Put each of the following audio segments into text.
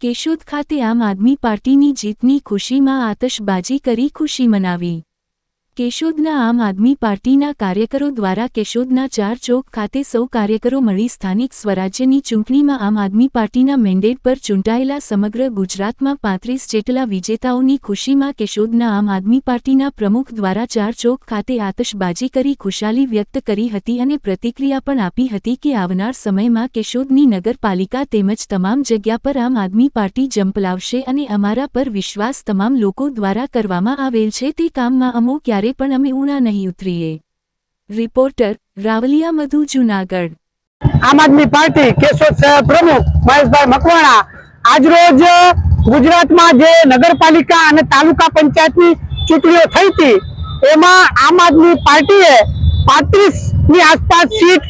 કેશોદ ખાતે આમ આદમી પાર્ટીની જીતની ખુશીમાં આતશબાજી કરી ખુશી મનાવી. કેશોદના આમ આદમી પાર્ટીના કાર્યકરો દ્વારા કેશોદના ચાર ચોક ખાતે સૌ કાર્યકરો મળી સ્થાનિક સ્વરાજ્યની ચૂંટણીમાં આમ આદમી પાર્ટીના મેન્ડેટ પર ચૂંટાયેલા સમગ્ર ગુજરાતમાં પાંત્રીસ જેટલા વિજેતાઓની ખુશીમાં કેશોદના આમ આદમી પાર્ટીના પ્રમુખ દ્વારા ચાર ચોક ખાતે આતશબાજી કરી ખુશાલી વ્યક્ત કરી હતી અને પ્રતિક્રિયા પણ આપી હતી કે આવનાર સમયમાં કેશોદની નગરપાલિકા તેમજ તમામ જગ્યા પર આમ આદમી પાર્ટી જંપલાવશે અને અમારા પર વિશ્વાસ તમામ લોકો દ્વારા કરવામાં આવેલ છે તે કામમાં અમો ક્યારે પણ અમે ઉણા નહીં ઉતરીએ. રિપોર્ટર રાવલિયા મધુ, જુનાગઢ. આમ આદમી પાર્ટી કેશોદ શહેર પ્રમુખ મહેશભાઈ મકવાણા આજરોજ ગુજરાતમાં જે નગરપાલિકા અને તાલુકા પંચાયતની ચૂંટણીઓ થઈ હતી, એમાં આમ આદમી પાર્ટીએ પાંત્રીસની આસપાસ સીટ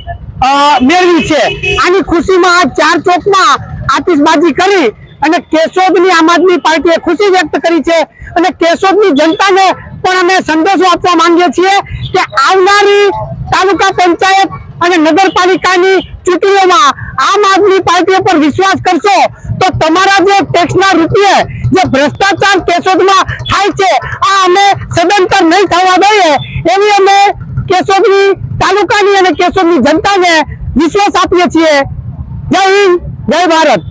મેળવી છે. આની ખુશીમાં આ ચાર ચોકમાં આતિશબાજી કરી અને કેશોદની આમ આદમી પાર્ટીએ ખુશી વ્યક્ત કરી છે અને કેશોદની જનતાને પણ અમે સંદેશો આપવા માંગીએ છીએ કે આવનારી તાલુકા પંચાયત અને નગરપાલિકાની ચૂંટણીઓમાં આમ આદમી પાર્ટી પર વિશ્વાસ કરશો તો તમારા જે ટેક્સના રૂપિયે જે ભ્રષ્ટાચાર કેશોદમાં થાય છે, આ અમે સદંતર નહીં થવા દઈએ, એવી અમે કેશોદની તાલુકાની અને કેશોદની જનતાને વિશ્વાસ આપીએ છીએ. જય હિન્દ, જય ભારત.